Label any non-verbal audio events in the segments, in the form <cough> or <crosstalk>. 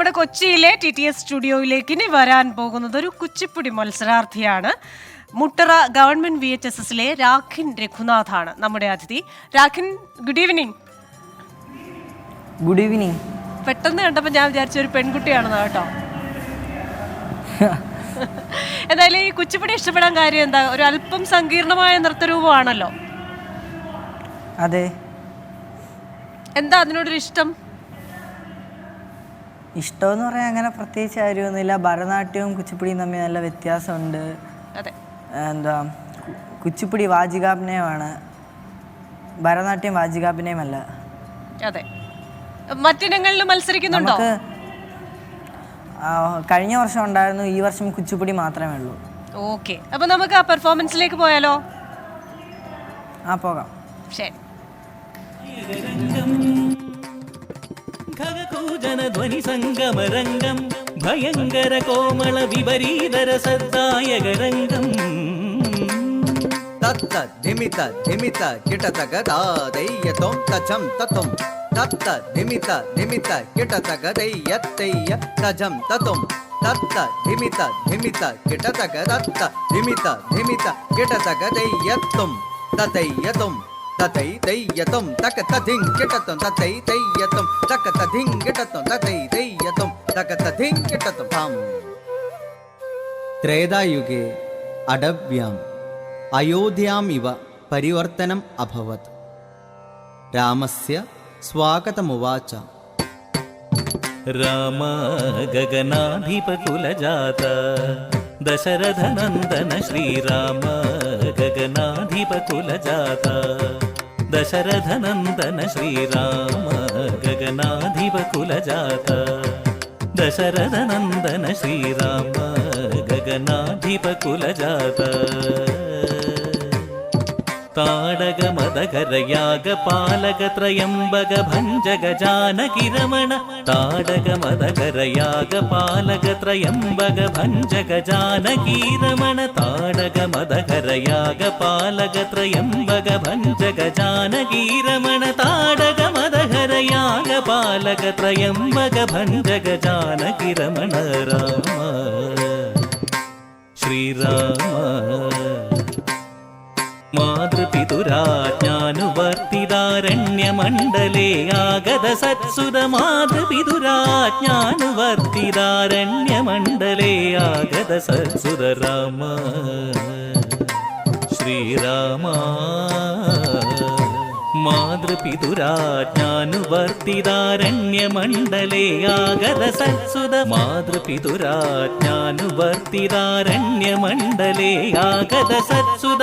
നമ്മുടെ കൊച്ചിയിലെ T T S സ്റ്റുഡിയോയിലേക്ക് ഇനി വരാൻ പോകുന്നത് ഒരു Kuchipudi മത്സരാർത്ഥിയാണ്. Muttara government V H S എസിലെ രാഖിൻ രഘുനാഥാണ് നമ്മുടെ അതിഥി. Rakhin good evening good evening പെട്ടെന്ന് കണ്ടപ്പോൾ ഞാൻ വിചാരിച്ച ഒരു പെൺകുട്ടിയാണെന്ന് കേട്ടോ. <laughs> എന്തായാലും ഈ കുച്ചിപ്പുടി ഇഷ്ടപ്പെടാൻ കാര്യം എന്താ? ഒരു അല്പം സങ്കീർണമായ നൃത്തരൂപമാണല്ലോ. അതെ. എന്താ അതിനോടൊരു ഇഷ്ടം ഇഷ്ടമെന്ന് പറയാൻ അങ്ങനെ പ്രത്യേകിച്ച് കാര്യമൊന്നുമില്ല. ഭരതനാട്യവും കുച്ചിപ്പുടിയും തമ്മിൽ നല്ല വ്യത്യാസമുണ്ട്. അതെ. എന്താ കുച്ചിപ്പുടി വാചികാഭിനയമാണ്. ഭരതനാട്യം വാചികാഭിനയമല്ല. അതെ. മറ്റിനങ്ങളിൽ മത്സരിക്കുന്നുണ്ടോ? കഴിഞ്ഞ വർഷം ഉണ്ടായിരുന്നു ഈ വർഷം കുച്ചിപ്പുടി മാത്രമേ ഉള്ളൂ. ഓക്കെ. അപ്പൊ നമുക്ക് ആ പെർഫോമൻസിലേക്ക് പോയാലോ? ആ പോകാം. ശരി. ध्वनि सङ्गमरङ्गम् भयङ्कर कोमल विपरीतर सद्दायक रङ्गम् தத்த நிமித்த நிமித்த கிட்டத்தக தாதையத்தோம் தச்சம் தத்தும் தத்த நிமித்த நிமித்த கிட்டத்தக தையத்தைய தஜம் தத்தும் தத்த நிமித்த நிமித்த கிட்டத்தக தத்த நிமித்த நிமித்த கிட்டத்தக தையத்தும் தத்தையத்தும் തതൈ തയ്യത്തും തക്ക തധിങ്കിട്ടത്തും തതൈ തയ്യത്തും തക്ക തധിങ്കിട്ടത്തും തതൈ തയ്യത്തും തക്ക തധിങ്കിട്ടത്തും ഹം ത്രേതായുഗേ അടവ്യാം അയോധ്യാം ഇവ പരിവർത്തനം അഭവത്। രാമസ്യ സ്വാഗതമുവാച। राम गगनाधिपकुलजाता दशरथनन्दन श्रीराम गगनाधिपकुलजाता രാമ ഗഗനാധിപകുലജാത ദശരഥനന്ദന ശ്രീരാമ ताडग मदगरयाग पालक त्रयम्बग भञ्जग जानकिरमण ताडग मदगरयाग पालक त्रयम्बग भञ्जग जानकीरमण ताडग मदगरयाग पालक त्रयम्बग भञ्जग जानकीरमण ताडग मदगरयाग पालक त्रयम्बग भञ्जग जानकिरमण മാതൃപിതുരാജ്ഞാനുവർത്തിതാരണ്യമണ്ഡലേ ആഗത സത്സുത മാതൃപിതുരാജ്ഞാനുവർത്തിതാരണ്യമണ്ഡലേ ആഗത സത്സുത രാമ. ശ്രീരാമ. മാതൃപിതുരാജ്ഞാനുവർത്തിതാരണ്യമണ്ഡലേ ആഗത സത്സുത. മാതൃപിതുരാജ്ഞാനുവർത്തിതാരണ്യമണ്ഡലേ ആഗത സത്സുത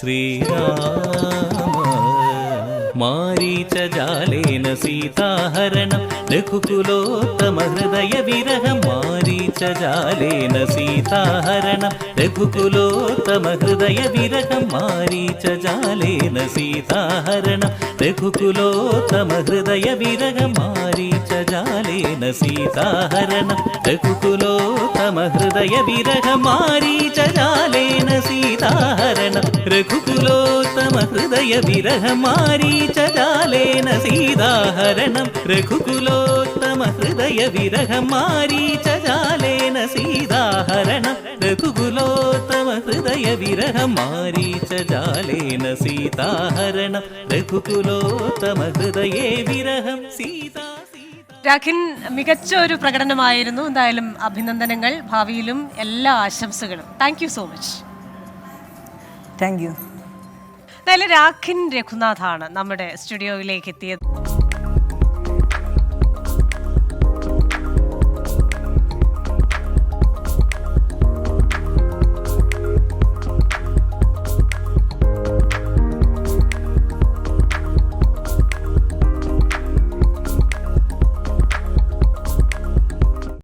മാതൃപിതുരാജ്ഞാനുവർത്തിതാരണ്യമണ്ഡലേ ആഗത സത്സുത രാമ ശ്രീരാമ മാരീചജാലേന സീതാഹരണം രഘുകുലോത്തമഹൃദയ വിരഹം മാരീചജാലേന സീതാഹരണം രഘുകുലോത്തമഹൃദയ വിരഹം മാരീചജാലേന സീതാഹരണം രഘുകുലോത്തമഹൃദയ വിരഹം മാരീചജാലേന സീതാഹരണം രഘുകുലോത്തമഹൃദയ വിരഹം മാരീചജാലേന സീതാഹരണം രഘുകുലോത്തമ ഹൃദയ വിരഹം മാരീചജാലേന സീതാഹരണം രഘുകുലോത്തമ ഹൃദയ വിരഹം മാരീചജാലേന സീതാഹരണം രഘുകുലോത്തമ ഹൃദയ വിരഹം മാരീചജാലേന സീതാഹരണം രഘുകുലോത്തമ ഹൃദയേ വിരഹം സീതാ രാഖിൻ മികച്ച ഒരു പ്രകടനമായിരുന്നു. എന്തായാലും അഭിനന്ദനങ്ങൾ ഭാവിയിലും എല്ലാ ആശംസകളും. Thank so much thank you എന്തായാലും രാഖിൻ രഘുനാഥാണ് നമ്മുടെ സ്റ്റുഡിയോയിലേക്ക് എത്തിയത്.